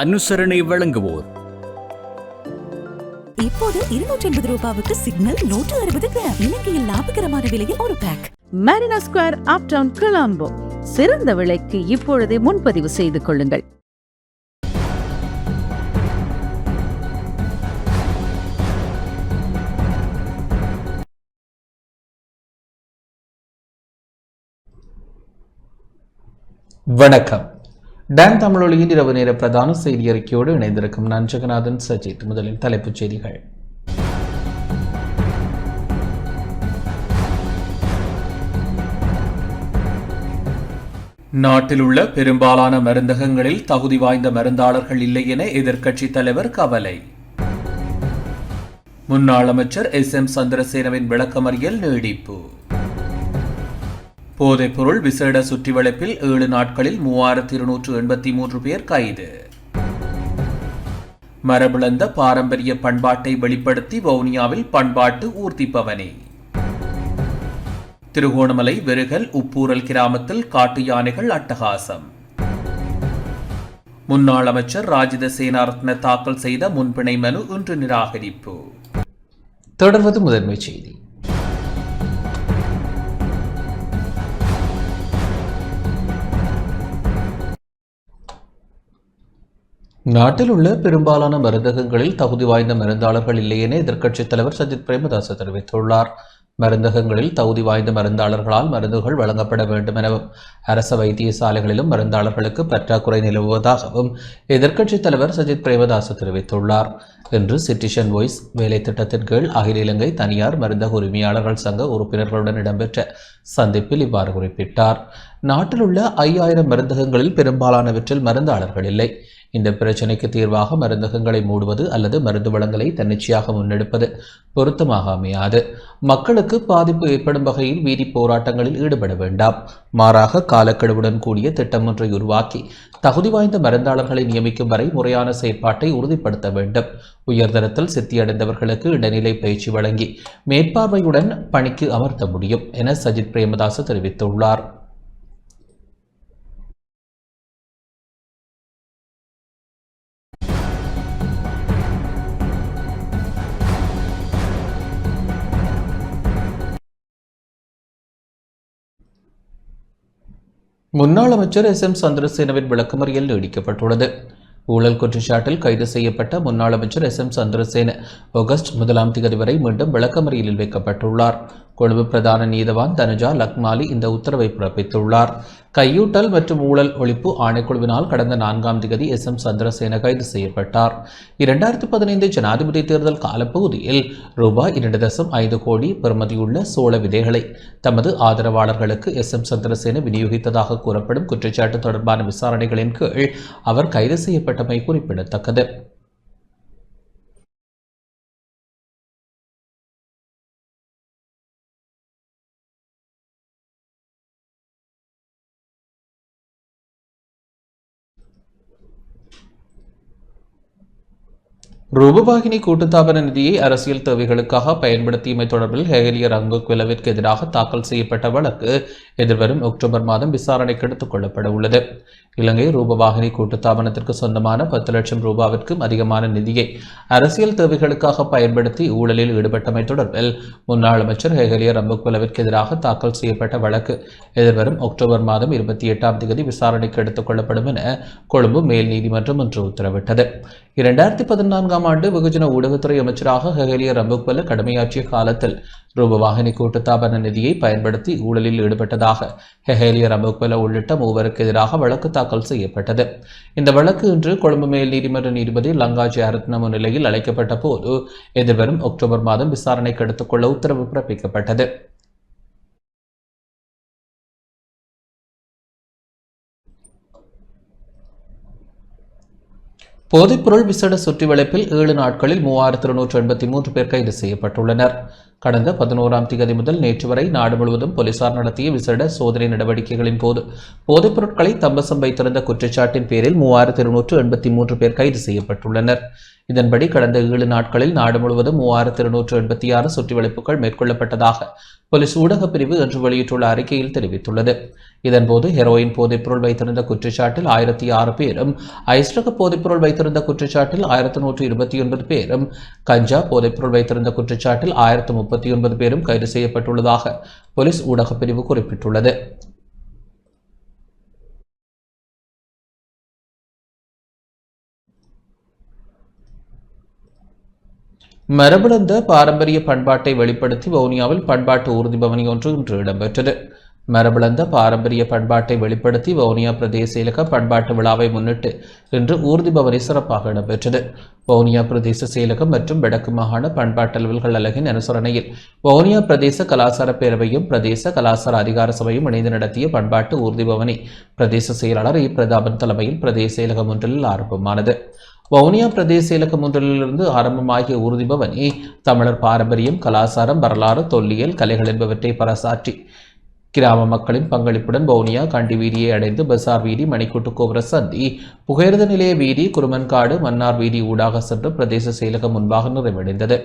அனுசரணை வழங்குவோர். இப்போது இருநூற்றி ஐம்பது ரூபாவுக்கு சிக்னல் நூற்று அறுபது கிராம் இலங்கையில் லாபகரமான விலையில் ஒரு pack Marina Square uptown Colombo சிறந்த விலைக்கு இப்பொழுதே முன்பதிவு செய்து கொள்ளுங்கள். வணக்கம். டான் தமிழொலியின் இரவு நேர பிரதான செய்தி அறிக்கையோடு இணைந்திருக்கும் நான் ஜெகநாதன் சஜித். முதலில் தலைப்புச் செய்திகள். நாட்டில் உள்ள பெரும்பாலான மருந்தகங்களில் தகுதி வாய்ந்த மருந்தாளர்கள் இல்லை என எதிர்க்கட்சித் தலைவர் கவலை. முன்னாள் அமைச்சர் எஸ். எம். சந்திரசேனவின் விளக்கமறியல் நீடிப்பு. போதைப்பொருள் விசேட சுற்றி வளைப்பில் ஏழு நாட்களில் மூவாயிரத்தி இருநூற்று எண்பத்தி மூன்று பேர் கைது. மரபிழந்த பாரம்பரிய பண்பாட்டை வெளிப்படுத்தி வவுனியாவில் பண்பாட்டு ஊர்திப்பவனி. திருகோணமலை வெறுகல் உப்பூரல் கிராமத்தில் காட்டு யானைகள் அட்டகாசம். முன்னாள் அமைச்சர் ராஜித சேனாரத்ன தாக்கல் செய்த முன்பிணை மனு இன்று நிராகரிப்பு. தொடர்வது முதன்மை செய்தி. நாட்டில் உள்ள பெரும்பாலான மருந்தகங்களில் தகுதி வாய்ந்த மருந்தாளர்கள் இல்லை என எதிர்க்கட்சித் தலைவர் சஜித் பிரேமதாஸ் தெரிவித்துள்ளார். மருந்தகங்களில் தகுதி வாய்ந்த மருந்தாளர்களால் மருந்துகள் வழங்கப்பட வேண்டும் எனவும் அரச வைத்தியசாலைகளிலும் மருந்தாளர்களுக்கு பற்றாக்குறை நிலவுவதாகவும் எதிர்க்கட்சித் தலைவர் சஜித் பிரேமதாஸ் தெரிவித்துள்ளார். இன்று சிட்டிஷன் வாய்ஸ் வேலை திட்டத்தின் கீழ் அகில இலங்கை தனியார் மருந்தக உரிமையாளர்கள் சங்க உறுப்பினர்களுடன் இடம்பெற்ற சந்திப்பில் இவ்வாறு குறிப்பிட்டார். நாட்டில் உள்ள ஐயாயிரம் மருந்தகங்களில் பெரும்பாலானவற்றில் மருந்தாளர்கள் இல்லை. இந்த பிரச்சினைக்கு தீர்வாக மருந்தகங்களை மூடுவது அல்லது மருந்து வளங்களை தன்னிச்சையாக முன்னெடுப்பது பொருத்தமாக அமையாது மக்களுக்கு பாதிப்பு ஏற்படும் வகையில் வீதி போராட்டங்களில் ஈடுபட வேண்டாம். மாறாக காலக்கெடுவுடன் கூடிய திட்டம் ஒன்றை உருவாக்கி தகுதி வாய்ந்த மருந்தாளர்களை நியமிக்கும் வரை முறையான செயற்பாட்டை உறுதிப்படுத்த வேண்டும். உயர்தரத்தில் சித்தியடைந்தவர்களுக்கு இடைநிலை பயிற்சி வழங்கி மேற்பார்வையுடன் பணிக்கு அமர்த்த முடியும் என சஜித் பிரேமதாஸ் தெரிவித்துள்ளார். முன்னாள் அமைச்சர் எஸ் எம் சந்திரசேனவின் விளக்கமறியல் நீடிக்கப்பட்டுள்ளது. ஊழல் குற்றச்சாட்டில் கைது செய்யப்பட்ட முன்னாள் அமைச்சர் எஸ் எம் சந்திரசேன ஆகஸ்ட் முதலாம் தேதி வரை மீண்டும் விளக்கமறியலில் வைக்கப்பட்டுள்ளார். கொழும்பு பிரதான நீதவான் தனுஜா லக்மாலி இந்த உத்தரவை பிறப்பித்துள்ளார். கையூட்டல் மற்றும் ஊழல் ஒழிப்பு ஆணைக்குழுவினால் கடந்த நான்காம் தேதி எஸ் எம் சந்திரசேன கைது செய்யப்பட்டார். இரண்டாயிரத்தி பதினைந்து ஜனாதிபதி தேர்தல் காலப்பகுதியில் ரூபாய் இரண்டு தசம் ஐந்து கோடி பெறுமதியுள்ள சோழ விதைகளை தமது ஆதரவாளர்களுக்கு எஸ் எம் சந்திரசேன விநியோகித்ததாக கூறப்படும் குற்றச்சாட்டு தொடர்பான விசாரணைகளின் கீழ் அவர் கைது செய்யப்பட்டமை குறிப்பிடத்தக்கது. ரூபவாகினி கூட்டுத்தாபன நிதியை அரசியல் தேவைகளுக்காக பயன்படுத்தியமை தொடர்பில் ஹேலிய ரங்குகுலவிற்கு எதிராக தாக்கல் செய்யப்பட்ட வழக்கு எதிர்வரும் அக்டோபர் மாதம் விசாரணைக்கு எடுத்துக் கொள்ளப்பட உள்ளது. இலங்கை ரூபவாகினி கூட்டுத்தாபனத்திற்கு சொந்தமான பத்து லட்சம் ரூபாவிற்கும் அதிகமான நிதியை அரசியல் தேவைகளுக்காக பயன்படுத்தி ஊழலில் ஈடுபட்டமை தொடர்பில் முன்னாள் அமைச்சர் ஹேகலிய ரம்புகுலவிற்கு எதிராக தாக்கல் செய்யப்பட்ட வழக்கு எதிர்வரும் அக்டோபர் மாதம் இருபத்தி எட்டாம் தேதி விசாரணைக்கு எடுத்துக் கொள்ளப்படும் என கொழும்பு மேல் நீதிமன்றம் இன்று உத்தரவிட்டது. இரண்டாயிரத்தி பதினான்காம் ஆண்டு வெகுஜன ஊடகத்துறை அமைச்சராக ஹெகலிய ரம்புக்வல கடமையாற்றிய காலத்தில் ரூபவாகினி கூட்டுத்தாபன நிதியை பயன்படுத்தி ஊழலில் ஈடுபட்டதாக ஹெஹேலிய ரம்புக்வல உள்ளிட்ட மூவருக்கு எதிராக வழக்கு தாக்கல் செய்யப்பட்டது. இந்த வழக்கு இன்று கொழும்பு மேல் நீதிமன்ற நீதிபதி லங்காஜி அரத்ன முன்னிலையில் அழைக்கப்பட்ட போது எதிர்வரும் அக்டோபர் மாதம் விசாரணைக்கு எடுத்துக்கொள்ள உத்தரவு பிறப்பிக்கப்பட்டது. போதைப்பொருள் விசேட சுற்றிவளைப்பில் ஏழு நாட்களில் மூவாயிரத்தி இருநூற்று எண்பத்தி மூன்று பேர் கைது செய்யப்பட்டுள்ளனர். கடந்த பதினோராம் தேதி முதல் நேற்று வரை நாடு முழுவதும் போலீசார் நடத்திய விசேட சோதனை நடவடிக்கைகளின் போது போதைப் பொருட்களை தம்பசம் வைத்திருந்த குற்றச்சாட்டின் பேரில் மூவாயிரத்தி இருநூற்று எண்பத்தி மூன்று பேர் கைது செய்யப்பட்டுள்ளனர். இதன்படி கடந்த ஏழு நாட்களில் நாடு முழுவதும் மூவாயிரத்தி இருநூற்று எண்பத்தி ஆறு சுற்றிவளைப்புகள் மேற்கொள்ளப்பட்டதாக போலீஸ் ஊடகப் பிரிவு இன்று வெளியிட்டுள்ள அறிக்கையில் தெரிவித்துள்ளது. இதன்போது ஹெரோயின் போதைப்பொருள் வைத்திருந்த குற்றச்சாட்டில் ஆயிரத்தி ஆறு பேரும் ஐஸ்ரக போதைப்பொருள் வைத்திருந்த குற்றச்சாட்டில் ஆயிரத்தி நூற்றி இருபத்தி ஒன்பது பேரும் கஞ்சா போதைப்பொருள் வைத்திருந்த குற்றச்சாட்டில் ஆயிரத்து முப்பத்தி ஒன்பது பேரும் கைது செய்யப்பட்டுள்ளதாக போலீஸ் ஊடகப் பிரிவு குறிப்பிட்டுள்ளது. மரபிழந்த பாரம்பரிய பண்பாட்டை வெளிப்படுத்தி வவுனியாவில் பண்பாட்டு ஊர்திபவனி ஒன்று இன்று இடம்பெற்றது. மரபிழந்த பாரம்பரிய பண்பாட்டை வெளிப்படுத்தி வவுனியா பிரதேச இலக்க பண்பாட்டு விழாவை முன்னிட்டு இன்று ஊர்திபவனி சிறப்பாக இடம்பெற்றது. வவுனியா பிரதேச செயலகம் மற்றும் வடக்கு மாகாண பண்பாட்டு அலுவல்கள் அலகின் அனுசரணையில் வவுனியா பிரதேச கலாசார பேரவையும் பிரதேச கலாசார அதிகார சபையும் இணைந்து நடத்திய பண்பாட்டு ஊர்திபவனி பிரதேச செயலாளர் இ பிரதாபன் தலைமையில் பிரதேச செயலகம் ஒன்றில் ஆரம்பமானது. வவுனியா பிரதேச இலக்கம் ஒன்றிலிருந்து ஆரம்பமாகிய ஊர்திபவனி தமிழர் பாரம்பரியம் கலாசாரம் வரலாறு தொல்லியல் கலைகள் என்பவற்றை பறைசாற்றி கிராம மக்களின் பங்களிப்புடன் பவுனியா கண்டி வீதியை அடைந்து பசார் வீதி மணிக்கூட்டு கோபுர சந்தி புகையிரத நிலைய வீதி குருமன்காடு மன்னார் வீதி ஊடாக சென்று பிரதேச செயலகம் முன்பாக நிறைவடைந்தது.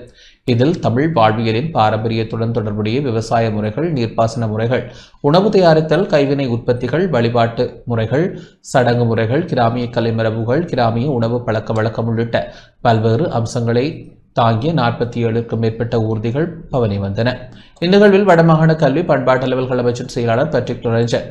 இதில் தமிழ் வாழ்வியலின் பாரம்பரியத்துடன் தொடர்புடைய விவசாய முறைகள் நீர்ப்பாசன முறைகள் உணவு தயாரித்தல் கைவினை உற்பத்திகள் வழிபாட்டு முறைகள் சடங்கு முறைகள் கிராமிய கலைமரபுகள் கிராமிய உணவு பழக்க வழக்கம் உள்ளிட்ட பல்வேறு அம்சங்களை தாங்கிய நாற்பத்தி ஏழுக்கும் மேற்பட்ட ஊர்திகள் பவனி வந்தன. இந்நிகழ்வில் வடமாகாண கல்வி பண்பாட்டு அலுவல்கள் அமைச்சின் செயலாளர் பட்ரிக் லொரஞ்சன்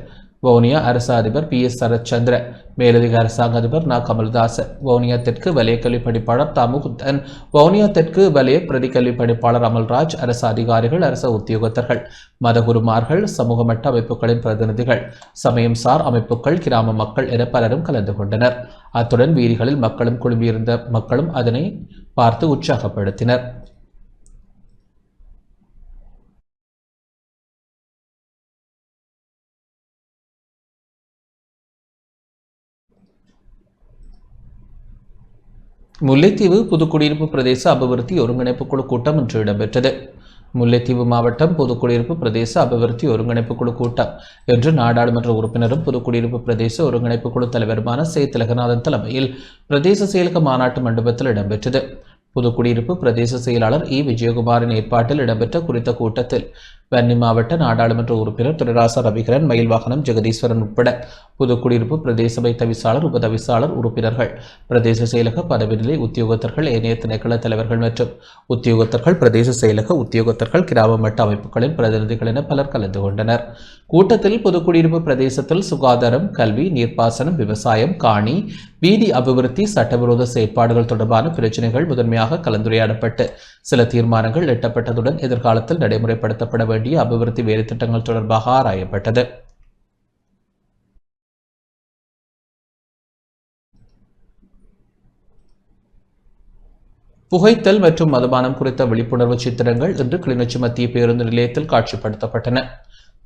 வவுனியா அரசு அதிபர் பி எஸ் சரத்சந்திர மேலதிக அரசாங்க அதிபர் நா. கமல்தாஸ் வவுனியா தெற்கு வலய கல்வி பணிப்பாளர் தாமுகுத்தன் வவுனியா தெற்கு வலய பிரதி கல்வி பணிப்பாளர் அமல்ராஜ் அரசு அதிகாரிகள் அரசு உத்தியோகத்தர்கள் மதகுருமார்கள் சமூக மட்ட அமைப்புகளின் பிரதிநிதிகள் சமயம் சார் அமைப்புகள் கிராம மக்கள் என பலரும் கலந்து கொண்டனர். அத்துடன் வீதிகளில் மக்களும் குழுமியிருந்த மக்களும் அதனை பார்த்து உற்சாகப்படுத்தினர். முல்லைத்தீவு புதுக்குடியிருப்பு பிரதேச அபிவிருத்தி ஒருங்கிணைப்பு குழு கூட்டம் இன்று இடம்பெற்றது. முல்லைத்தீவு மாவட்டம் புதுக்குடியிருப்பு பிரதேச அபிவிருத்தி ஒருங்கிணைப்பு குழு கூட்டம். என்று நாடாளுமன்ற உறுப்பினரும் புதுக்குடியிருப்பு பிரதேச ஒருங்கிணைப்பு குழு தலைவருமான சே. திலகநாதன் தலைமையில் பிரதேச செயலக மாநாட்டு மண்டபத்தில் இடம்பெற்றது. புதுக்குடியிருப்பு பிரதேச செயலாளர் இ. விஜயகுமாரின் ஏற்பாட்டில் இடம்பெற்ற குறித்த கூட்டத்தில் வன்னி மாவட்ட நாடாளுமன்ற உறுப்பினர் துரைராசா ரவிகரன் மயில்வாகனம் ஜெகதீஸ்வரன் உட்பட புதுக்குடியிருப்பு பிரதேச சபை தவிசாளர் உபதவிசாளர் உறுப்பினர்கள். பிரதேச செயலக பதவிநிலை உத்தியோகத்தர்கள் ஏனைய திணைக்கள தலைவர்கள் மற்றும் உத்தியோகத்தர்கள் பிரதேச செயலக உத்தியோகத்தர்கள் கிராம மட்ட அமைப்புகளின் பிரதிநிதிகள் என பலர் கலந்து கொண்டனர். கூட்டத்தில் புதுக்குடியிருப்பு பிரதேசத்தில் சுகாதாரம் கல்வி நீர்ப்பாசனம் விவசாயம் காணி வீதி அபிவிருத்தி சட்டவிரோத செயற்பாடுகள் தொடர்பான பிரச்சினைகள் முதன்மையாக கலந்துரையாடப்பட்டு சில தீர்மானங்கள் எட்டப்பட்டதுடன் எதிர்காலத்தில் நடைமுறைப்படுத்தப்பட வேண்டிய அபிவிருத்தி வேலைத்திட்டங்கள் தொடர்பாக ஆராயப்பட்டது. புகைத்தல் மற்றும் மதுபானம் குறித்த விழிப்புணர்வு சித்திரங்கள் இன்று கிளிநொச்சி மத்திய பேருந்து நிலையத்தில் காட்சிப்படுத்தப்பட்டன.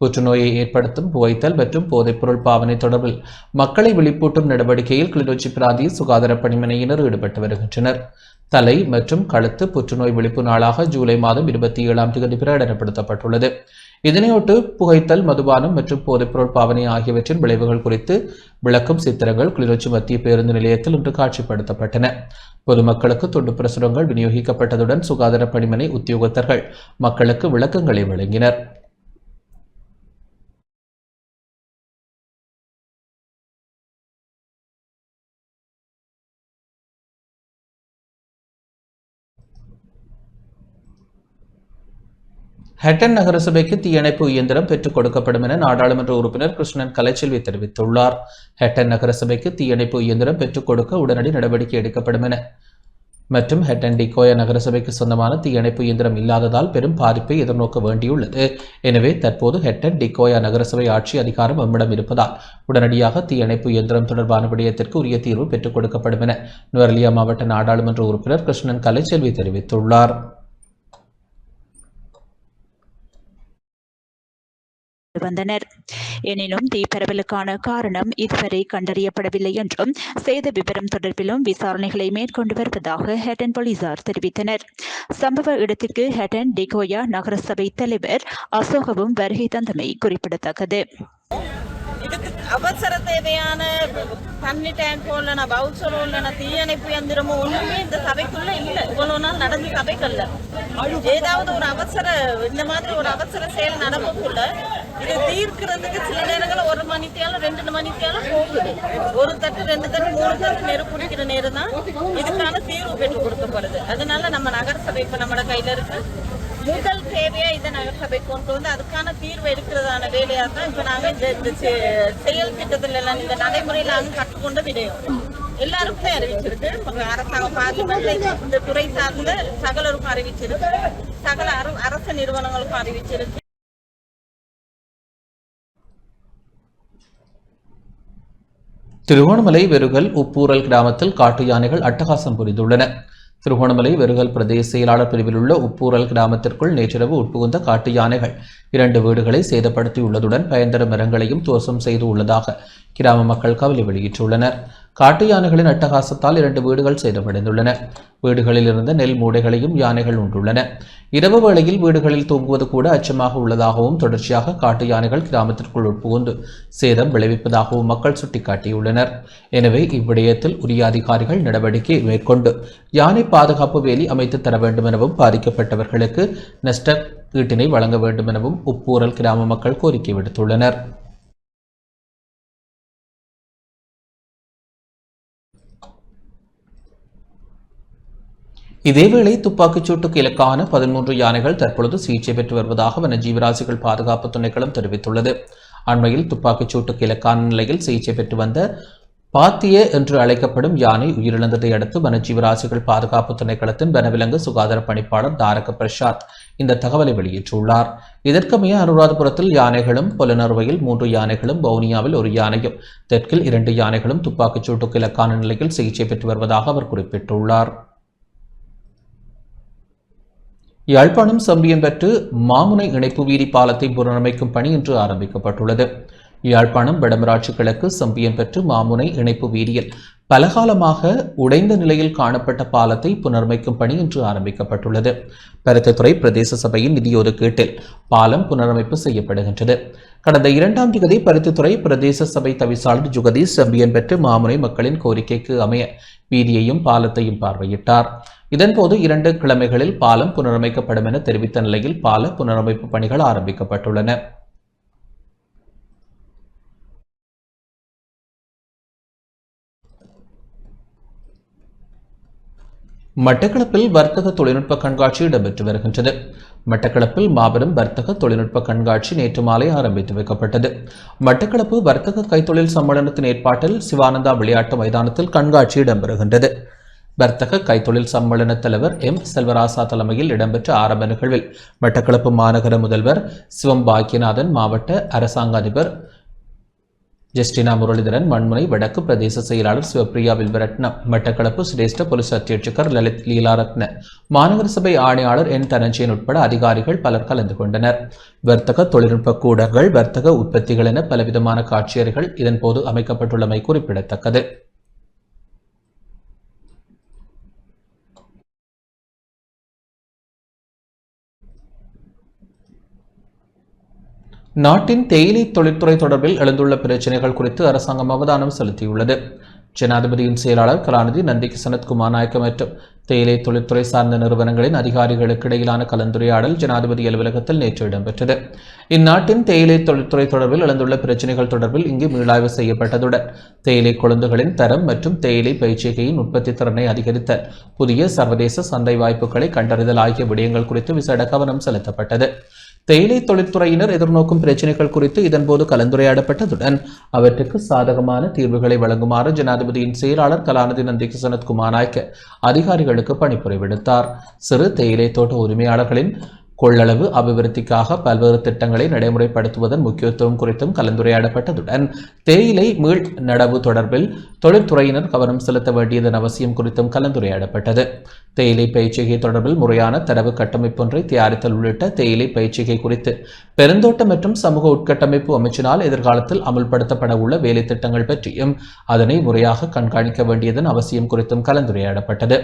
புற்றுநோயை ஏற்படுத்தும் புகைத்தல் மற்றும் போதைப்பொருள் பாவனை தொடர்பில் மக்களை விழிப்பூட்டும் நடவடிக்கையில் கிளிநொச்சி பிராந்திய சுகாதார பணிமனையினர் ஈடுபட்டு வருகின்றனர். தலை மற்றும் கழுத்து புற்றுநோய் விழிப்பு நாளாக ஜூலை மாதம் இருபத்தி ஏழாம் தேதி பிரகடனப்படுத்தப்பட்டுள்ளது. இதனையொட்டு புகைத்தல் மதுபானம் மற்றும் போதைப்பொருள் பாவனை ஆகியவற்றின் விளைவுகள் குறித்து விளக்கும் சித்திரங்கள் கிளிநொச்சி மத்திய பேருந்து நிலையத்தில் இன்று காட்சிப்படுத்தப்பட்டன. பொதுமக்களுக்கு துண்டு பிரசுரங்கள் விநியோகிக்கப்பட்டதுடன் சுகாதார பணிமனை உத்தியோகத்தர்கள் மக்களுக்கு விளக்கங்களை வழங்கினர். ஹட்டன் நகரசபைக்கு தீயணைப்பு இயந்திரம் பெற்றுக் கொடுக்கப்படும் என நாடாளுமன்ற உறுப்பினர் கிருஷ்ணன் கலைச்செல்வி தெரிவித்துள்ளார். ஹட்டன் நகரசபைக்கு தீயணைப்பு இயந்திரம் பெற்றுக் கொடுக்க உடனடி நடவடிக்கை எடுக்கப்படும் என. மற்றும் ஹெட்டன் டிகோயா நகரசபைக்கு சொந்தமான தீயணைப்பு இயந்திரம் இல்லாததால் பெரும் பாதிப்பை எதிர்நோக்க வேண்டியுள்ளது. எனவே தற்போது ஹெட்டன் டிகோயா நகரசபை ஆட்சி அதிகாரம் நம்மிடம் இருப்பதால் உடனடியாக தீயணைப்பு இயந்திரம் தொடர்பான விடயத்திற்கு உரிய தீர்வு பெற்றுக் கொடுக்கப்படும் என. நுவர்லியா மாவட்ட நாடாளுமன்ற உறுப்பினர் கிருஷ்ணன் கலைச்செல்வி தெரிவித்துள்ளார். வந்தனர். எனினும் தீப்பரவலுக்கான காரணம் இதுவரை கண்டறியப்படவில்லை என்றும் சேத விவரம் தொடர்பிலும் விசாரணைகளை மேற்கொண்டு வருவதாக ஹெட்டன் போலீசார் தெரிவித்தனர். சம்பவ இடத்திற்கு ஹெட்டன் டிகோயா நகரசபை தலைவர் அசோகவும் வருகை தந்தமை குறிப்பிடத்தக்கது. அவசர தேவையான தண்ணி டேங்கோ இல்லைனா பவுச்சரோ இல்லைனா தீயணைப்பு எந்திரமோ ஒண்ணுமே இந்த சபைக்குள்ள இல்லை. இவ்வளவு நாள் நடந்த சபைக்கல்ல. ஏதாவது ஒரு அவசர இந்த மாதிரி ஒரு அவசர செயல் நடக்கக்குள்ள இதை தீர்க்கிறதுக்கு சில நேரங்களில் ஒரு மணித்தியாலும் ரெண்டு மணித்தியாலும் போகுது. ஒரு தட்டு ரெண்டு தட்டு மூணு தட்டு நெருப்பு பிடிக்கிற நேரம் தான் இதுக்கான தீர்வு பெற்று கொடுக்கப்படுது. அதனால நம்ம நகரசபை இப்ப நம்மளோட கையில இருக்கு. முதல் தேவையா இதை நகரசபை கொண்டு வந்து அதுக்கான தீர்வு எடுக்கிறதான வேலையா தான் இப்ப நாங்க இந்த இந்த செ- செயல் திட்டத்துல எல்லாம் இந்த நடைமுறையில அங்க கற்றுக்கொண்ட விடையும். எல்லாருக்குமே அறிவிச்சிருக்கு. அரசாங்க பார்லிமெண்ட்ல இந்த துறை சார்ந்த சகலருக்கும் அறிவிச்சிருக்கு. சகல அரசு நிறுவனங்களுக்கும் அறிவிச்சிருக்கு. திருகோணமலை வெறுகல் உப்பூரல் கிராமத்தில் காட்டு யானைகள் அட்டகாசம் புரிந்துள்ளன. திருகோணமலை வெறுகல் பிரதேச செயலாளர் பிரிவில் உள்ள உப்பூரல் கிராமத்திற்குள் நேற்றிரவு உட்புகுந்த காட்டு யானைகள் இரண்டு வீடுகளை சேதப்படுத்தியுள்ளதுடன் பயன்தர மரங்களையும் துவசம் செய்து உள்ளதாக கிராம மக்கள் கவலை வெளியிட்டுள்ளனர். காட்டு யானைகளின் அட்டகாசத்தால் இரண்டு வீடுகள் சேதமடைந்துள்ளன. வீடுகளில் இருந்த நெல் மூடைகளையும் யானைகள் உண்டுள்ளன. இரவு வேளையில் வீடுகளில் தூங்குவது கூட அச்சமாக உள்ளதாகவும் தொடர்ச்சியாக காட்டு யானைகள் கிராமத்திற்குள் உட்புகுந்து சேதம் விளைவிப்பதாகவும் மக்கள் சுட்டிக்காட்டியுள்ளனர். எனவே இவ்விடயத்தில் உரிய அதிகாரிகள் நடவடிக்கை மேற்கொண்டு யானை பாதுகாப்பு வேலி அமைத்து தர வேண்டும் எனவும் பாதிக்கப்பட்டவர்களுக்கு நஷ்ட ஈட்டினை வழங்க வேண்டும் எனவும் உப்பூரல் கிராம மக்கள் கோரிக்கை விடுத்துள்ளனர். இதேவேளை துப்பாக்கிச் சூட்டுக்கு இலக்கான பதிமூன்று யானைகள் தற்பொழுது சிகிச்சை பெற்று வருவதாக வனஜீவராசிகள் பாதுகாப்பு துணைக்களம் தெரிவித்துள்ளது. அண்மையில் துப்பாக்கிச் சூட்டுக்கு இலக்கான நிலையில் சிகிச்சை பெற்று வந்த பாத்திய என்று அழைக்கப்படும் யானை உயிரிழந்ததை அடுத்து வனஜீவராசிகள் பாதுகாப்பு திணைக்களத்தின் வனவிலங்கு சுகாதார பணிப்பாளர் தாரக பிரசாத் இந்த தகவலை வெளியிட்டுள்ளார். இதற்கமைய அனுராதபுரத்தில் யானைகளும் புலனறுவையில் மூன்று யானைகளும் வவுனியாவில் ஒரு யானையும் தெற்கில் இரண்டு யானைகளும் துப்பாக்கிச் சூட்டுக்கு இலக்கான நிலையில் சிகிச்சை பெற்று வருவதாக அவர் குறிப்பிட்டுள்ளார். யாழ்ப்பாணம் சம்பியன்பற்று மாமுனை இணைப்பு வீதி பாலத்தை புனரமைக்கும் பணி இன்று ஆரம்பிக்கப்பட்டுள்ளது. யாழ்ப்பாணம் வடமராட்சி கிழக்கு சம்பியன்பற்று மாமுனை இணைப்பு வீதியில் பலகாலமாக உடைந்த நிலையில் காணப்பட்ட பாலத்தை புனரமைக்கும் பணி இன்று ஆரம்பிக்கப்பட்டுள்ளது. பருத்தித்துறை பிரதேச சபையின் நிதி ஒதுக்கீட்டில் பாலம் புனரமைப்பு செய்யப்படுகின்றது. கடந்த இரண்டாம் தேதி பருத்தித்துறை பிரதேச சபை தவிசாளர் ஜுகதீஷ் செம்பியன் பெற்று மாமுனை மக்களின் கோரிக்கைக்கு அமைய வீதியையும் பாலத்தையும் பார்வையிட்டார். இதன்போது இரண்டு கிழமைகளில் பாலம் புனரமைக்கப்படும் என தெரிவித்த நிலையில் பால புனரமைப்பு பணிகள் ஆரம்பிக்கப்பட்டுள்ளன. மட்டக்களப்பில் வர்த்தக தொழில்நுட்ப கண்காட்சி இடம்பெற்று வருகின்றது. மட்டக்களப்பில் மாபெரும் வர்த்தக தொழில்நுட்ப கண்காட்சி நேற்று மாலை ஆரம்பித்து வைக்கப்பட்டது. மட்டக்களப்பு வர்த்தக கைத்தொழில் சம்மேளனத்தின் ஏற்பாட்டில் சிவானந்தா விளையாட்டு மைதானத்தில் கண்காட்சி இடம்பெறுகின்றது. வர்த்தக கைத்தொழில் சம்மேளன தலைவர் எம். செல்வராசா தலைமையில் இடம்பெற்ற ஆரம்ப நிகழ்வில் மட்டக்களப்பு மாநகர முதல்வர் சிவம் பாக்கியநாதன் மாவட்ட அரசாங்க அதிபர் ஜஸ்டினா முரளிதரன் மண்முனை வடக்கு பிரதேச செயலாளர் சிவப்பிரியா வில்வரட்னம் மட்டக்களப்பு சிரேஷ்ட போலீஸ் அத்தியட்சகர் லலித் லீலாரத்ன மாநகர சபை ஆணையாளர் என். தனஞ்சயன் உட்பட அதிகாரிகள் பலர் கலந்து கொண்டனர். வர்த்தக தொழில்நுட்ப கூடங்கள் வர்த்தக உற்பத்திகள் என பலவிதமான காட்சியறைகள் இதன்போது அமைக்கப்பட்டுள்ளமை குறிப்பிடத்தக்கது. நாட்டின் தேயிலை தொழில்துறை தொடர்பில் எழுந்துள்ள பிரச்சினைகள் குறித்து அரசாங்கம் அவதானம் செலுத்தியுள்ளது. ஜனாதிபதியின் செயலாளர் கலாநிதி நந்தி சனத்குமார் நாயக்கம் மற்றும் தேயிலை தொழில்துறை சார்ந்த நிறுவனங்களின் அதிகாரிகளுக்கு இடையிலான கலந்துரையாடல் ஜனாதிபதி அலுவலகத்தில் நேற்று இடம்பெற்றது. இந்நாட்டின் தேயிலை தொழில்துறை தொடர்பில் எழுந்துள்ள பிரச்சினைகள் தொடர்பில் இங்கு மீளாய்வு செய்யப்பட்டதுடன் தேயிலை கொழுந்துகளின் தரம் மற்றும் தேயிலை பயிற்சிகையின் உற்பத்தி திறனை அதிகரித்த புதிய சர்வதேச சந்தை வாய்ப்புகளை கண்டறிதல் ஆகிய விடயங்கள் குறித்து விசேட கவனம் செலுத்தப்பட்டது. தேயிலை தொழிற்துறையினர் எதிர்நோக்கும் பிரச்சினைகள் குறித்து இதன்போது கலந்துரையாடப்பட்டதுடன் அவற்றுக்கு சாதகமான தீர்வுகளை வழங்குமாறு ஜனாதிபதியின் செயலாளர் கலாநிதி நந்திக்கு சனத்குமார் நாயக்க அதிகாரிகளுக்கு பணிப்புரை விடுத்தார். சிறு தேயிலை தோட்ட உரிமையாளர்களின் கொள்ளளவு அபிவிருத்திக்காக பல்வேறு திட்டங்களை நடைமுறைப்படுத்துவதன் முக்கியத்துவம் குறித்தும் கலந்துரையாடப்பட்டதுடன் தேயிலை மீள் நடவு தொடர்பில் தொழில்துறையினர் கவனம் செலுத்த வேண்டியதன் அவசியம் குறித்தும் கலந்துரையாடப்பட்டது. தேயிலை பயிற்சிகை தொடர்பில் முறையான தரவு கட்டமைப்பொன்றை தயாரித்தல் உள்ளிட்ட தேயிலை பயிற்சிகை குறித்து பெருந்தோட்ட மற்றும் சமூக உட்கட்டமைப்பு அமைச்சினால் எதிர்காலத்தில் அமல்படுத்தப்பட உள்ள வேலை திட்டங்கள் பற்றியும் அதனை முறையாக கண்காணிக்க வேண்டியதன் அவசியம் குறித்தும் கலந்துரையாடப்பட்டது.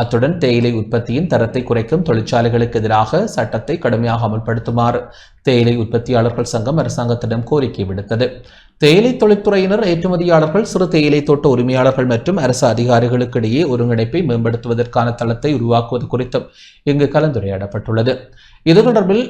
அத்துடன் தேயிலை உற்பத்தியின் தரத்தை குறைக்கும் தொழிற்சாலைகளுக்கு எதிராக சட்டத்தை கடுமையாக அமல்படுத்துமாறு தேயிலை உற்பத்தியாளர்கள் சங்கம் அரசாங்கத்திடம் கோரிக்கை விடுத்தது. தேயிலை தொழில்துறையினர் ஏற்றுமதியாளர்கள் சிறு தேயிலை தோட்ட உரிமையாளர்கள் மற்றும் அரசு அதிகாரிகளுக்கு இடையே ஒருங்கிணைப்பை மேம்படுத்துவதற்கான தளத்தை உருவாக்குவது குறித்தும் இங்கு கலந்துரையாடப்பட்டுள்ளது. இது தொடர்பில்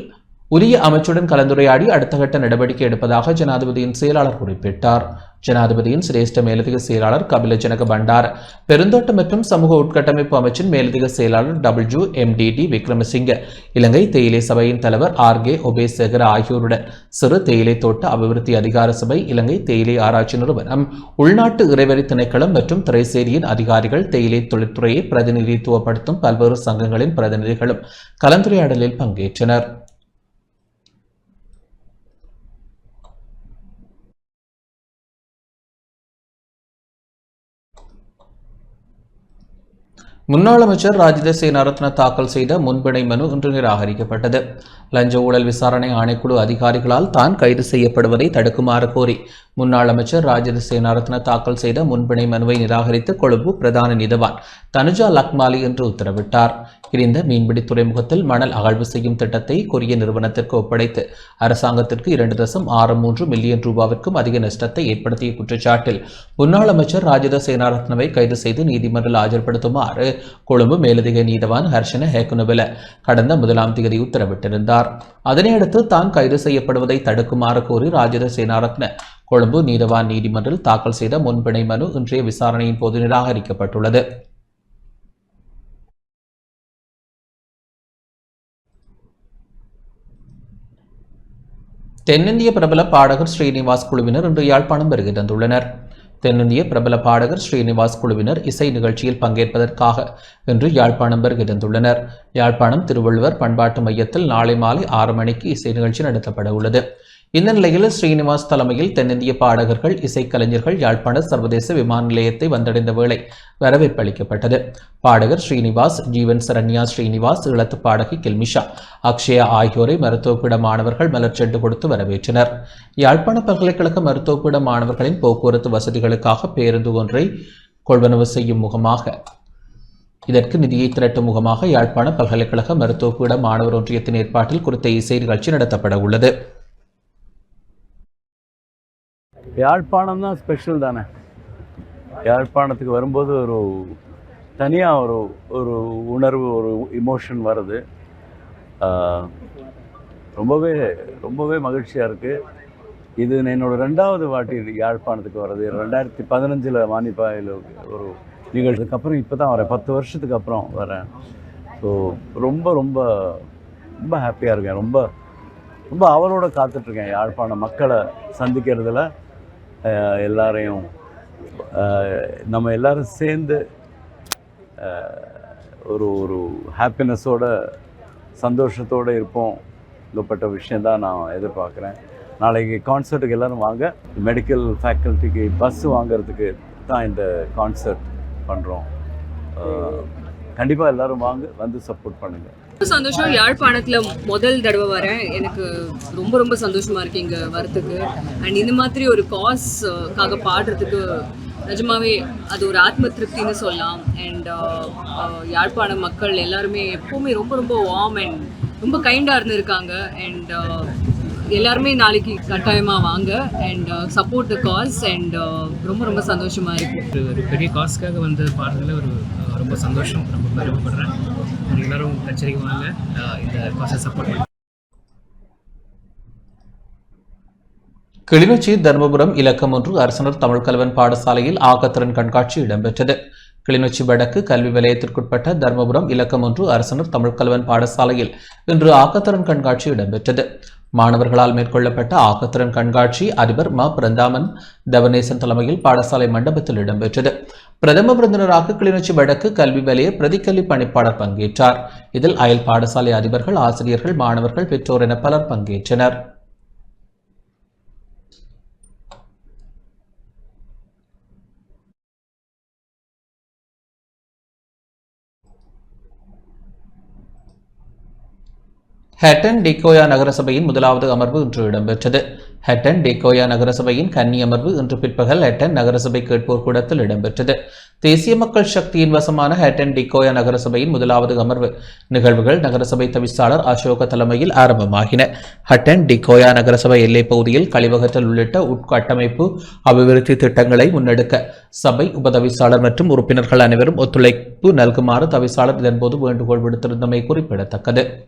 உரிய அமைச்சுடன் கலந்துரையாடி அடுத்த கட்ட நடவடிக்கை எடுப்பதாக ஜனாதிபதியின் செயலாளர் குறிப்பிட்டார். ஜனாதிபதியின் சிரேஷ்ட மேலதிக செயலாளர் கபில ஜனக பண்டார் பெருந்தோட்டம் மற்றும் சமூக உட்கட்டமைப்பு அமைச்சின் மேலதிக செயலாளர் டபிள்யூ எம்டிடி விக்ரமசிங்க இலங்கை தேயிலை சபையின் தலைவர் ஆர் கே ஒபேசேகர ஆகியோருடன் சிறு தேயிலை தோட்ட அபிவிருத்தி அதிகார சபை இலங்கை தேயிலை ஆராய்ச்சி நிறுவனம் உள்நாட்டு இறைவரி திணைக்களம் மற்றும் திரைசேரியின் அதிகாரிகள் தேயிலை தொழில்துறையை பிரதிநிதித்துவப்படுத்தும் பல்வேறு சங்கங்களின் பிரதிநிதிகளும் கலந்துரையாடலில் பங்கேற்றனர். முன்னாள் அமைச்சர் ராஜித சேனாரத்ன தாக்கல் செய்த முன்பிணை மனு இன்று நிராகரிக்கப்பட்டது. லஞ்ச ஊழல் விசாரணை ஆணைக்குழு அதிகாரிகளால் தான் கைது செய்யப்படுவதை தடுக்குமாறு கோரி முன்னாள் அமைச்சர் ராஜித சேனாரத்ன தாக்கல் செய்த முன்பிணை மனுவை நிராகரித்து கொழும்பு பிரதான நீதவான் தனுஜா லக்மாலி என்று உத்தரவிட்டார். இணைந்த மீன்பிடி துறைமுகத்தில் மணல் அகழ்வு செய்யும் திட்டத்தை கொரிய நிறுவனத்திற்கு ஒப்படைத்து அரசாங்கத்திற்கு இரண்டு தசம் ஆறு மூன்று மில்லியன் ரூபாவிற்கும் அதிக நஷ்டத்தை ஏற்படுத்திய குற்றச்சாட்டில் முன்னாள் அமைச்சர் ராஜித சேனாரத்னவை கைது செய்து நீதிமன்றில் ஆஜர்படுத்துமாறு கொழும்பு மேலதிக நீதவான் ஹர்ஷன ஹேக்குனவில கடந்த முதலாம் தேதி உத்தரவிட்டிருந்தார். அதனையடுத்து தான் கைது செய்யப்படுவதை தடுக்குமாறு கோரி ராஜித சேனாரத்ன கொழும்பு நீதவான் நீதிமன்றில் தாக்கல் செய்த முன்பிணை மனு இன்றைய விசாரணையின் போது நிராகரிக்கப்பட்டுள்ளது. தென்னிந்திய பிரபல பாடகர் ஸ்ரீனிவாஸ் குழுவினர் இன்று யாழ்ப்பாணம் வருகை தந்துள்ளனர். தென்னிந்திய பிரபல பாடகர் ஸ்ரீனிவாஸ் குழுவினர் இசை நிகழ்ச்சியில் பங்கேற்பதற்காக இன்று யாழ்ப்பாணம் வருகை தந்துள்ளனர். யாழ்ப்பாணம் திருவள்ளுவர் பண்பாட்டு மையத்தில் நாளை மாலை ஆறு மணிக்கு இசை நிகழ்ச்சி நடத்தப்பட உள்ளது. இந்த நிலையில் ஸ்ரீனிவாஸ் தலைமையில் தென்னிந்திய பாடகர்கள் இசைக்கலைஞர்கள் யாழ்ப்பாண சர்வதேச விமான நிலையத்தை வந்தடைந்த வேளை வரவேற்பு அளிக்கப்பட்டது. பாடகர் ஸ்ரீனிவாஸ் ஜீவன் சரண்யா ஸ்ரீனிவாஸ் இளத்து பாடகி கில்மிஷா அக்ஷயா ஆகியோரை மருத்துவப்பீட மாணவர்கள் மலர்ச்செண்டு கொடுத்து வரவேற்றனர். யாழ்ப்பாண பல்கலைக்கழக மருத்துவப்பீட மாணவர்களின் போக்குவரத்து வசதிகளுக்காக பேருந்து ஒன்றை கொள்வனவு செய்யும் முகமாக இதற்கு நிதியை திரட்டும் முகமாக யாழ்ப்பாண பல்கலைக்கழக மருத்துவப்பீட மாணவர் ஒன்றியத்தின் ஏற்பாட்டில் குறித்த இசை நிகழ்ச்சி நடத்தப்பட உள்ளது. யாழ்ப்பாணம் தான் ஸ்பெஷல் தானே. யாழ்ப்பாணத்துக்கு வரும்போது ஒரு தனியாக ஒரு ஒரு உணர்வு ஒரு இமோஷன் வருது. ரொம்பவே ரொம்பவே மகிழ்ச்சியாக இருக்குது இது என்னோடய ரெண்டாவது வாட்டி யாழ்ப்பாணத்துக்கு வர்றது. ரெண்டாயிரத்தி பதினஞ்சில் மானிப்பாயில் ஒரு நிகழ்ச்சிக்கு அப்புறம் இப்போ தான் வரேன். பத்து வருஷத்துக்கு அப்புறம் வரேன். ஸோ ரொம்ப ரொம்ப ரொம்ப ஹாப்பியாக இருக்கேன். ரொம்ப ரொம்ப அவளோட காத்துட்ருக்கேன் யாழ்ப்பாண மக்களை சந்திக்கிறதுல. எல்லாரையும் நம்ம எல்லோரும் சேர்ந்து ஒரு ஒரு ஹாப்பினஸோட சந்தோஷத்தோடு இருப்போம். இப்பட்ட விஷயந்தான் நான் எதிர்பார்க்குறேன். நாளைக்கு கான்சர்ட்டுக்கு எல்லாரும் வாங்க. மெடிக்கல் ஃபேக்கல்ட்டிக்கு பஸ் வாங்குறதுக்கு தான் இந்த கான்சர்ட் பண்ணுறோம் கண்டிப்பாக எல்லாரும் வாங்க வந்து சப்போர்ட் பண்ணுங்கள் சந்தோஷம். யாழ்ப்பாணத்துல முதல் தடவை வரேன். எனக்கு ரொம்ப ரொம்ப சந்தோஷமா இருக்கு இங்க வரத்துக்கு அண்ட் இந்த மாதிரி ஒரு காஸ்க்காக பாடுறதுக்கு நிஜமாவே அது ஒரு ஆத்ம திருப்தின்னு சொல்லலாம். அண்ட் யாழ்ப்பாண மக்கள் எல்லாருமே எப்பவுமே ரொம்ப ரொம்ப வார்ம் அண்ட் ரொம்ப கைண்டாக இருந்திருக்காங்க. அண்ட் எல்லாருமே நாளைக்கு கட்டாயமா வாங்க. And support the cause and ரொம்ப ரொம்ப சந்தோஷமா இருக்கு. ஒரு பெரிய காஸ்க்காக வந்து பாடுறதுல ஒரு ரொம்ப சந்தோஷம். ரொம்ப பெருமைப்படுறேன் உங்க எல்லாரும் கச்சேரிக்கு வாங்க. இந்த காசை சப்போர்ட் பண்ணுங்க கிளிநொச்சி தர்மபுரம் இலக்கம் ஒன்று அரசனர் தமிழ்கல்வன் பாடசாலையில் ஆகத்திறன் கண்காட்சி இடம்பெற்றது. கிளிநொச்சி வடக்கு கல்வி வலயத்திற்குட்பட்ட தர்மபுரம் இலக்கம் ஒன்று அரசனர் தமிழ்கல்வன் பாடசாலையில் இன்று ஆக்கத்திறன் கண்காட்சி இடம்பெற்றது. மாணவர்களால் மேற்கொள்ளப்பட்ட ஆகத்திறன் கண்காட்சி அதிபர் ம. பிருந்தாமன் தவனேசன் தலைமையில் பாடசாலை மண்டபத்தில் இடம்பெற்றது. பிரதம விருந்தினராக கிளிநொச்சி வடக்கு கல்வி வலைய பிரதிக்கல்வி பணிப்பாளர் பங்கேற்றார். இதில் அயல் பாடசாலை அதிபர்கள் ஆசிரியர்கள் மாணவர்கள் பெற்றோர் என பலர் பங்கேற்றனர். ஹட்டன் டிகோயா நகரசபையின் முதலாவது அமர்வு இன்று இடம்பெற்றது. ஹட்டன் டிகோயா நகரசபையின் கன்னி அமர்வு இன்று பிற்பகல் ஹட்டன் நகரசபை கேட்போர் கூடத்தில் இடம்பெற்றது. தேசிய மக்கள் சக்தியின் வசமான ஹட்டன் டிகோயா நகரசபையின் முதலாவது அமர்வு. நிகழ்வுகள் நகரசபை தவிசாளர் அசோக தலைமையில் ஆரம்பமாகின. ஹட்டன் டிகோயா நகரசபை எல்லைப் பகுதியில் கழிவகத்தில் உள்ளிட்ட உட்கட்டமைப்பு அபிவிருத்தி திட்டங்களை முன்னெடுக்க சபை உபதவிசாளர் மற்றும் உறுப்பினர்கள் அனைவரும் ஒத்துழைப்பு நல்குமாறு தவிசாளர் இதன்போது வேண்டுகோள் விடுத்திருந்தமை குறிப்பிடத்தக்கது.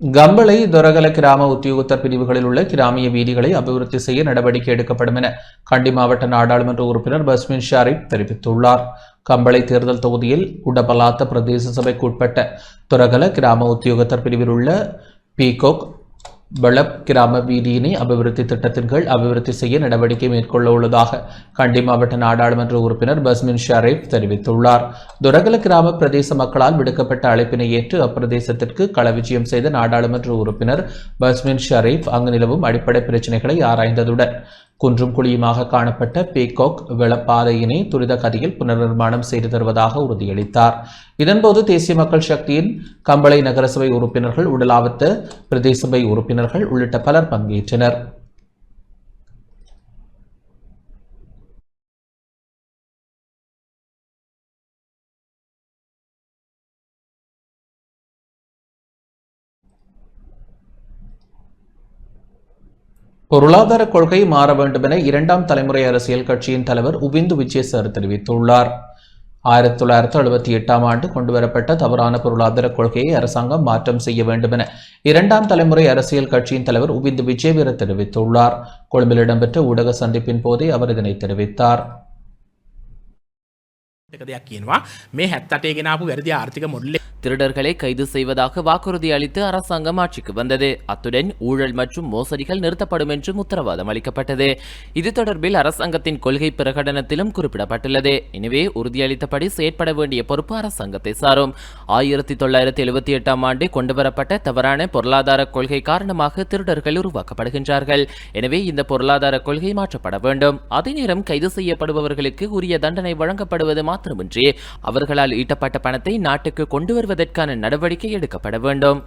கம்பளை தொரகல கிராம உத்தியோகத்தர் பிரிவுகளில் உள்ள கிராமிய வீதிகளை அபிவிருத்தி செய்ய நடவடிக்கை எடுக்கப்படும் என கண்டி மாவட்ட நாடாளுமன்ற உறுப்பினர் பஸ்மின் ஷாரிப் தெரிவித்துள்ளார். கம்பளை தேர்தல் தொகுதியில் உடபலாத்த பிரதேச சபைக்குட்பட்ட துரகல கிராம உத்தியோகத்தர் பிரிவில் உள்ள பீகோக் வளப் கிராம வீதியினை அபிவிருத்தி திட்டத்தின் கீழ் அபிவிருத்தி செய்ய நடவடிக்கை மேற்கொள்ள உள்ளதாக கண்டி மாவட்ட நாடாளுமன்ற உறுப்பினர் பஸ்மின் ஷரீப் தெரிவித்துள்ளார். துரகல கிராம பிரதேச மக்களால் விடுக்கப்பட்ட அழைப்பினை ஏற்று அப்பிரதேசத்திற்கு களவிஜயம் செய்த நாடாளுமன்ற உறுப்பினர் பஸ்மின் ஷரீப் அங்கு நிலவும் அடிப்படை பிரச்சினைகளை ஆராய்ந்ததுடன் குன்றும் குழியுமாக காணப்பட்ட பீகாக் வெளப்பாதையினை துரித கதியில் புனர்நிர்மாணம் செய்து தருவதாக உறுதியளித்தார். இதன்போது தேசிய மக்கள் சக்தியின் கம்பளை நகரசபை உறுப்பினர்கள் உடலாவத்த பிரதேச சபை உறுப்பினர்கள் உள்ளிட்ட பலர் பங்கேற்றனர். பொருளாதார கொள்கை மாற வேண்டும் என இரண்டாம் தலைமுறை அரசியல் கட்சியின் தலைவர் உபிந்து விஜயசர் தெரிவித்துள்ளார். ஆயிரத்தி தொள்ளாயிரத்தி எழுபத்தி எட்டாம் ஆண்டு கொண்டுவரப்பட்ட தவறான பொருளாதார கொள்கையை அரசாங்கம் மாற்றம் செய்ய வேண்டும் என இரண்டாம் தலைமுறை அரசியல் கட்சியின் தலைவர் உபிந்து விஜயவீர தெரிவித்துள்ளார். கொழும்பில் இடம்பெற்ற ஊடக சந்திப்பின் போதே அவர் இதனை தெரிவித்தார். එක දෙයක් කියනවා මේ හැත්තටේ ගෙනාපු වැරදි ආර්ථික මොඩ්ලේ திருடர்களை கைது செய்வதாக வாக்குறுதி அளித்து அரசாங்கம் ஆட்சிக்கு வந்தது அத்துடன் ஊழல் மற்றும் மோசடிகள் நிறுத்தப்படும் என்றும் உத்தரவாதம் அளிக்கப்பட்டது இது தொடர்பில் அரசாங்கத்தின் கொள்கை பிரகடனத்திலும் குறிப்பிடப்பட்டுள்ளது எனவே உறுதியளித்தபடி செயற்பட வேண்டிய பொறுப்பு அரசாங்கத்தை சாரும் ஆயிரத்தி தொள்ளாயிரத்தி எழுபத்தி எட்டாம் ஆண்டு கொண்டுவரப்பட்ட தவறான பொருளாதார கொள்கை காரணமாக திருடர்கள் உருவாக்கப்படுகின்றார்கள் எனவே இந்த பொருளாதார கொள்கை மாற்றப்பட வேண்டும் அதே நேரம் கைது செய்யப்படுபவர்களுக்கு உரிய தண்டனை வழங்கப்படுவது மாத்திரமின்றி அவர்களால் ஈட்டப்பட்ட பணத்தை நாட்டுக்கு கொண்டு வருவதற்கான நடவடிக்கை எடுக்கப்பட வேண்டும்.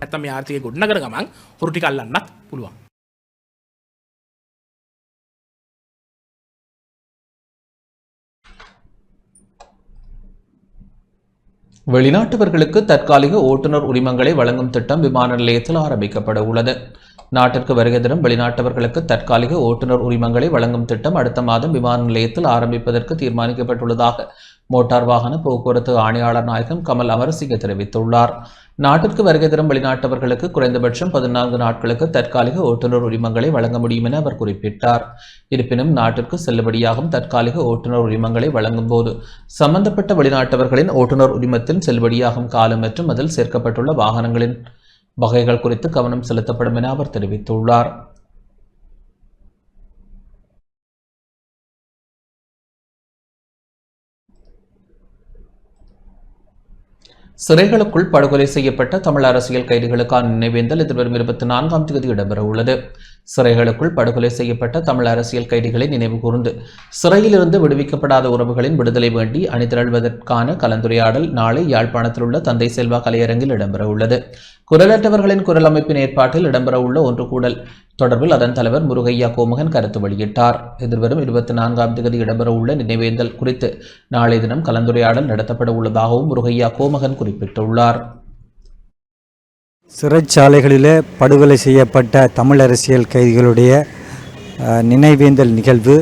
வெளிநாட்டவர்களுக்கு தற்காலிக ஓட்டுநர் உரிமங்களை வழங்கும் திட்டம் விமான நிலையத்தில் ஆரம்பிக்கப்பட உள்ளது. நாட்டிற்கு வருகை தரும் வெளிநாட்டவர்களுக்கு தற்காலிக ஓட்டுநர் உரிமங்களை வழங்கும் திட்டம் அடுத்த மாதம் விமான நிலையத்தில் ஆரம்பிப்பதற்கு தீர்மானிக்கப்பட்டுள்ளதாக மோட்டார் வாகன போக்குவரத்து ஆணையாளர் நாயகம் கமல் அமரசிங்க தெரிவித்துள்ளார். நாட்டிற்கு வருகை தரும் வெளிநாட்டவர்களுக்கு குறைந்தபட்சம் பதினான்கு நாட்களுக்கு தற்காலிக ஓட்டுநர் உரிமங்களை வழங்க முடியும் என அவர் குறிப்பிட்டார். இருப்பினும் நாட்டிற்கு செல்லுபடியாகும் தற்காலிக ஓட்டுநர் உரிமங்களை வழங்கும் போது சம்பந்தப்பட்ட வெளிநாட்டவர்களின் ஓட்டுநர் உரிமத்தில் செல்லுபடியாகும் காலம் மற்றும் அதில் சேர்க்கப்பட்டுள்ள வாகனங்களின் வகைகள் குறித்து கவனம் செலுத்தப்படும் என அவர் தெரிவித்துள்ளார். சிறைகளுக்குள் படுகொலை செய்யப்பட்ட தமிழ் அரசியல் கைதிகளுக்கான நினைவேந்தல் எதிர்வரும் இருபத்தி நான்காம் தேதி இடம்பெற உள்ளது சிறைகளுக்குள் படுகொலை செய்யப்பட்ட தமிழ் அரசியல் கைதிகளை நினைவு கூர்ந்து சிறையிலிருந்து விடுவிக்கப்படாத உறவுகளின் விடுதலை வேண்டி அணிதிரள்வதற்கான கலந்துரையாடல் நாளை யாழ்ப்பாணத்தில் உள்ள தந்தை செல்வா கலையரங்கில் இடம்பெறவுள்ளது குரலற்றவர்களின் குரல் அமைப்பின் ஏற்பாட்டில் இடம்பெறவுள்ள ஒன்று கூடல் தொடர்பில் அதன் தலைவர் முருகையா கோமகன் கருத்து வெளியிட்டார். எதிர்வரும் இருபத்தி நான்காம் தேதி இடம்பெறவுள்ள நினைவேந்தல் குறித்து நாளை தினம் கலந்துரையாடல் நடத்தப்பட உள்ளதாகவும் முருகையா கோமகன் குறிப்பிட்டுள்ளார். சிறைச்சாலைகளில் படுகொலை செய்யப்பட்ட தமிழ் அரசியல் கைதிகளுடைய நினைவேந்தல் நிகழ்வு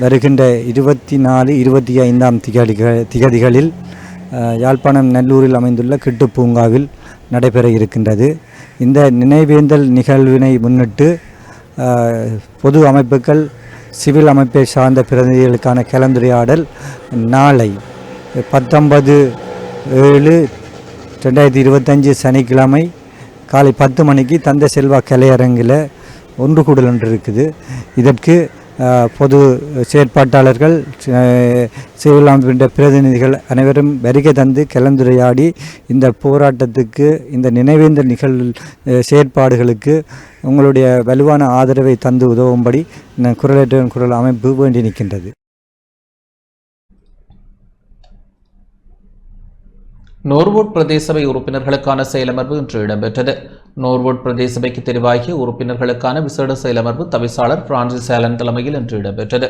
வருகின்ற இருபத்தி நாலு இருபத்தி ஐந்தாம் திகதிகள் திகதிகளில் யாழ்ப்பாணம் நல்லூரில் அமைந்துள்ள கிட்டு பூங்காவில் நடைபெற இருக்கின்றது. இந்த நினைவேந்தல் நிகழ்வினை முன்னிட்டு பொது அமைப்புகள் சிவில் அமைப்பை சார்ந்த பிரதிநிதிகளுக்கான கலந்துரையாடல் நாளை பத்தொன்பது ஏழு ரெண்டாயிரத்தி இருபத்தஞ்சு சனிக்கிழமை காலை பத்து மணிக்கு தந்தை செல்வா கலையரங்கில் ஒன்று கூடல் ஒன்று இருக்குது. இதற்கு பொது செயற்பாட்டாளர்கள் சிவில் அமைப்பின்ற பிரதிநிதிகள் அனைவரும் வருகை தந்து கலந்துரையாடி இந்த போராட்டத்துக்கு இந்த நினைவேந்த நிகழ்வு செயற்பாடுகளுக்கு உங்களுடைய வலுவான ஆதரவை தந்து உதவும்படி ந- குரல் அமைப்பு வேண்டி நிற்கின்றது. நோர்வுட் பிரதேச சபை உறுப்பினர்களுக்கான செயலமர்வு இன்று இடம்பெற்றது. நோர்வுட் பிரதேச சபைக்கு தெரிவாகிய உறுப்பினர்களுக்கான விசேட செயலமர்வு தவிசாளர் பிரான்சிஸ் ஆலன் தலைமையில் இன்று இடம்பெற்றது.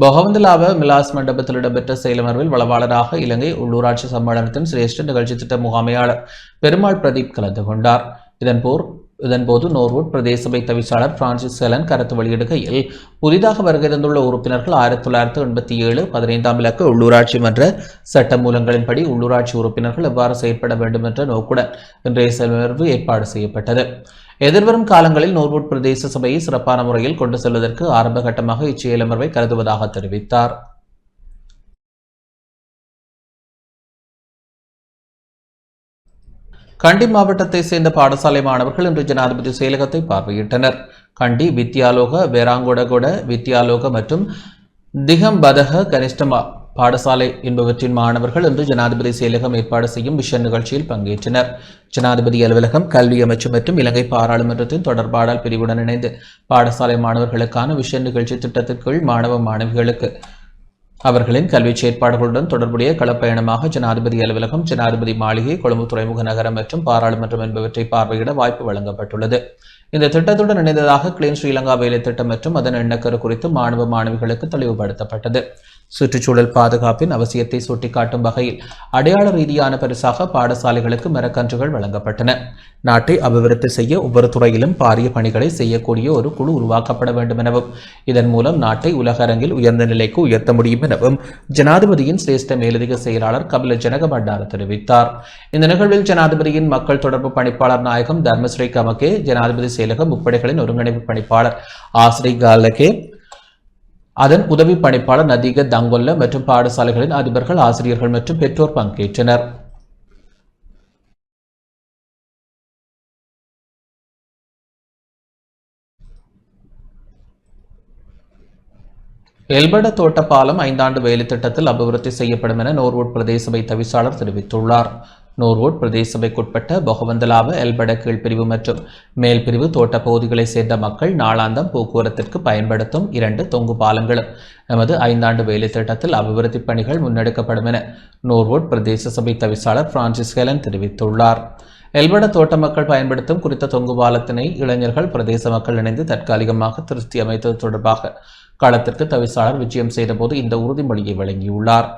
பகவந்தலாவ மிலாஸ் மண்டபத்தில் இடம்பெற்ற செயலமர்வில் வளவாளராக இலங்கை உள்ளூராட்சி சம்மேளனத்தின் சிரேஷ்ட நிகழ்ச்சி திட்ட முகாமையாளர் பெருமாள் பிரதீப் கலந்து கொண்டார். இதன்போர் இதன்போது நோர்வுட் பிரதேச சபை தவிசாளர் பிரான்சிஸ் செலன் கருத்து வெளியிடுகையில் புதிதாக வருகை தந்துள்ள உறுப்பினர்கள் ஆயிரத்தி தொள்ளாயிரத்தி எண்பத்தி ஏழு பதினைந்தாம் இலக்க உள்ளூராட்சி மன்ற சட்ட மூலங்களின்படி உள்ளூராட்சி உறுப்பினர்கள் எவ்வாறு செயற்பட வேண்டும் என்ற நோக்குடன் இன்றைய செலவு ஏற்பாடு செய்யப்பட்டது. எதிர்வரும் காலங்களில் நோர்வுட் பிரதேச சபையை சிறப்பான முறையில் கொண்டு செல்வதற்கு ஆரம்ப கட்டமாக இச்செயலமர்வை கருதுவதாக தெரிவித்தார். கண்டி மாவட்டத்தை சேர்ந்த பாடசாலை மாணவர்கள் இன்று ஜனாதிபதி செயலகத்தை பார்வையிட்டனர். கண்டி வித்யாலோக வேராங்குடகுட வித்யாலோக மற்றும் திகம்பதக கனிஷ்டமா பாடசாலை என்பவற்றின் மாணவர்கள் இன்று ஜனாதிபதி செயலகம் ஏற்பாடு செய்யும் விஷன் நிகழ்ச்சியில் பங்கேற்றனர். ஜனாதிபதி அலுவலகம் கல்வி அமைச்சு மற்றும் இலங்கை பாராளுமன்றத்தின் தொடர்பாடல் பிரிவுடன் இணைந்து பாடசாலை மாணவர்களுக்கான விஷன் நிகழ்ச்சி திட்டத்திற்குள் மாணவ மாணவிகளுக்கு அவர்களின் கல்வி செயற்பாடுகளுடன் தொடர்புடைய களப்பயணமாக ஜனாதிபதி அலுவலகம் ஜனாதிபதி மாளிகை கொழும்பு துறைமுக நகரம் மற்றும் பாராளுமன்றம் என்பவற்றை பார்வையிட வாய்ப்பு வழங்கப்பட்டுள்ளது. இந்த திட்டத்துடன் இணைந்ததாக கிளீன் ஸ்ரீலங்கா வேலை திட்டம் மற்றும் அதன் எண்ணக்கரு குறித்து மாணவ மாணவிகளுக்கு தெளிவுபடுத்தப்பட்டது. சுற்றுச்சூழல் பாதுகாப்பின் அவசியத்தை சுட்டிக்காட்டும் வகையில் அடையாள ரீதியான பரிசாக பாடசாலைகளுக்கு மரக்கன்றுகள் வழங்கப்பட்டன. நாட்டை அபிவிருத்தி செய்ய ஒவ்வொரு துறையிலும் பாரிய பணிகளை செய்யக்கூடிய ஒரு குழு உருவாக்கப்பட வேண்டும் எனவும் இதன் மூலம் நாட்டை உலக அரங்கில் உயர்ந்த நிலைக்கு உயர்த்த முடியும் எனவும் ஜனாதிபதியின் சிரேஷ்ட மேலதிக செயலாளர் கபில ஜனக பண்டார தெரிவித்தார். இந்த நிகழ்வில் ஜனாதிபதியின் மக்கள் தொடர்பு பணிப்பாளர் நாயகம் தர்மஸ்ரீ கமகே ஜனாதிபதி செயலக முப்படைகளின் ஒருங்கிணைப்பு பணிப்பாளர் ஆசிரி காலகே அதன் உதவி பணிப்பாளர் நதிக தங்கொல்ல மற்றும் பாடசாலைகளின் அதிபர்கள் ஆசிரியர்கள் மற்றும் பெற்றோர் பங்கேற்றனர். எல்பட தோட்ட பாலம் ஐந்தாண்டு வேலை திட்டத்தில் அபிவிருத்தி செய்யப்படும் என நோர்வுட் பிரதேச சபை தவிசாளர் தெரிவித்துள்ளார். நோர்வோட் பிரதேச சபைக்குட்பட்ட பொகவந்தலாவ எல்பட கீழ்பிரிவு மற்றும் மேல் பிரிவு தோட்ட பகுதிகளைச் சேர்ந்த மக்கள் நாளாந்தம் போக்குவரத்திற்கு பயன்படுத்தும் இரண்டு தொங்கு பாலங்களும். எமது ஐந்தாண்டு வேலை திட்டத்தில் அபிவிருத்தி பணிகள் முன்னெடுக்கப்படும் என நோர்வுட் பிரதேச சபை தவிசாளர் பிரான்சிஸ் ஹெலன் தெரிவித்துள்ளார். எல்பட தோட்ட மக்கள் பயன்படுத்தும் குறித்த தொங்கு பாலத்தினை இளைஞர்கள் பிரதேச மக்கள் இணைந்து தற்காலிகமாக திருத்தி அமைத்தது தொடர்பாக களத்திற்கு தவிசாளர் விஜயம் செய்தபோது இந்த உறுதிமொழியை வழங்கியுள்ளார்.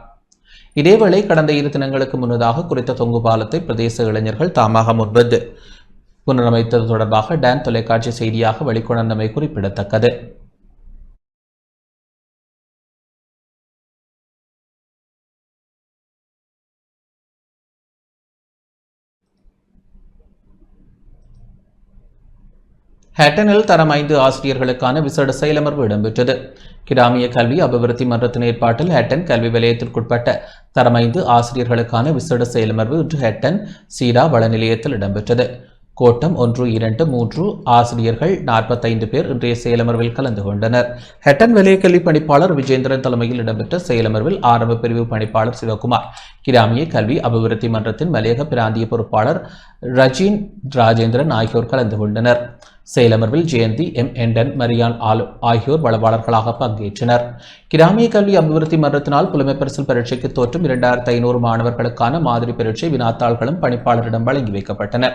இதேவேளை கடந்த இரு தினங்களுக்கு முன்னதாக குறித்த தொங்கு பாலத்தை பிரதேச இளைஞர்கள் தாமாக முன்வந்து புனரமைத்தது தொடர்பாக டான் தொலைக்காட்சி செய்தியாக வெளிக்கொணர்ந்தமை குறிப்பிடத்தக்கது. ஹேட்டனில் தரம் ஐந்து ஆசிரியர்களுக்கான விசேட செயலமர்வு இடம்பெற்றது. கிராமிய கல்வி அபிவிருத்தி மன்றத்தின் ஏற்பாட்டில் ஹேட்டன் கல்வி வலயத்திற்குட்பட்ட தரம் ஐந்து ஆசிரியர்களுக்கான விசேட செயலமர்வு இன்று ஹேட்டன் சீரா வள நிலையத்தில் இடம்பெற்றது. கோட்டம் ஒன்று இரண்டு மூன்று ஆசிரியர்கள் நாற்பத்தைந்து பேர் இன்றைய செயலமர்வில் கலந்து கொண்டனர். ஹெட்டன் விலையக்கல்வி கல்வி பணிப்பாளர் விஜேந்திரன் தலைமையில் இடம்பெற்ற செயலமர்வில் ஆரம்ப பிரிவு பணிப்பாளர் சிவகுமார் கிராமிய கல்வி அபிவிருத்தி மன்றத்தின் மலையக பிராந்திய பொறுப்பாளர் ரஜீன் ராஜேந்திரன் ஆகியோர் கலந்து கொண்டனர். செயலமர்வில் ஜெயந்தி எம். எண்டன் மரியான் ஆலு ஆகியோர் வளவாளர்களாக பங்கேற்றனர். கிராமிய கல்வி அபிவிருத்தி மன்றத்தினால் புலமை பரீட்சைக்கு தோற்றும் இரண்டாயிரத்து ஐநூறு மாணவர்களுக்கான மாதிரி பரீட்சை வினாத்தாள்களும் பணிப்பாளரிடம் வழங்கி வைக்கப்பட்டன.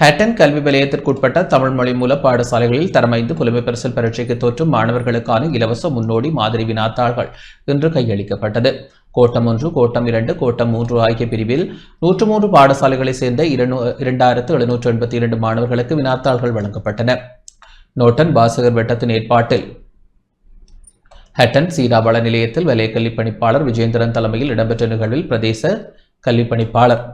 ஹேட்டன் கல்வி வலயத்திற்குட்பட்ட தமிழ் மொழி மூல பாடசாலைகளில் தரமைந்து புலமை பரிசல் பரீட்சைக்கு தோற்றும் மாணவர்களுக்கான இலவச முன்னோடி மாதிரி வினாத்தாள்கள் இன்று கையளிக்கப்பட்டது. கோட்டம் ஒன்று கோட்டம் இரண்டு கோட்டம் மூன்று ஆகிய பிரிவில் நூற்று மூன்று பாடசாலைகளைச் சேர்ந்த இரண்டாயிரத்து எழுநூற்று எண்பத்தி இரண்டு மாணவர்களுக்கு வினாத்தாள்கள் வழங்கப்பட்டன. நோட்டன் பாசகர் வட்டத்தின் ஏற்பாட்டில் ஹட்டன் சீராவள நிலையத்தில் வலய கல்வி பணிப்பாளர் விஜேந்திரன் தலைமையில் இடம்பெற்ற நிகழ்வில் பிரதேச கல்வி பணிப்பாளர்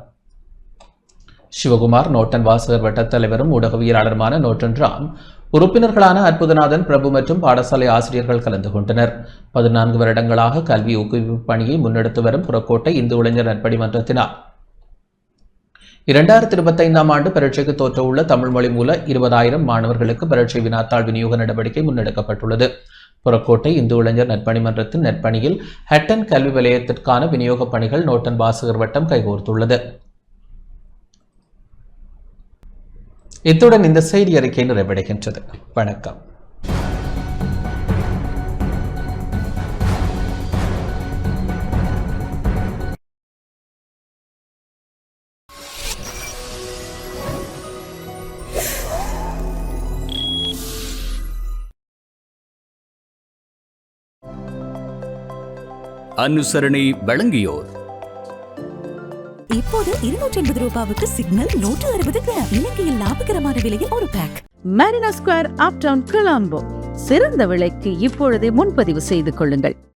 சிவகுமார் நோட்டன் வாசகர் வட்ட தலைவரும் ஊடகவியலாளருமான நோட்டன் ராம் உறுப்பினர்களான அற்புதநாதன் பிரபு மற்றும் பாடசாலை ஆசிரியர்கள் கலந்து கொண்டனர். பதினான்கு வருடங்களாக கல்வி ஊக்குவிப்பு பணியை முன்னெடுத்து வரும் புறக்கோட்டை இந்து இளைஞர் நட்படி மன்றத்தினார் இரண்டாயிரத்தி இருபத்தைந்தாம் ஆண்டு பரீட்சைக்கு தோற்றவுள்ள தமிழ் மொழி மூல இருபதாயிரம் மாணவர்களுக்கு பரீட்சை வினாத்தாள் விநியோக நடவடிக்கை முன்னெடுக்கப்பட்டுள்ளது. புறக்கோட்டை இந்து இளைஞர் நற்பணி மன்றத்தின் நற்பணியில் ஹட்டன் கல்வி வலயத்திற்கான விநியோகப் பணிகள் நோட்டன் வாசகர் வட்டம் கைகோர்த்துள்ளது. இத்துடன் இந்த செய்தி அறிக்கை நிறைவடைகின்றது. வணக்கம். அனுசரணை வழங்கியோர். இப்போது இருநூற்றி எண்பது ரூபாவுக்கு சிக்னல் நூற்று அறுபது கிராம் இலங்கையில் லாபகரமான விலையில் ஒரு pack Marina Square uptown Colombo சிறந்த விலைக்கு இப்பொழுதே முன்பதிவு செய்து கொள்ளுங்கள்.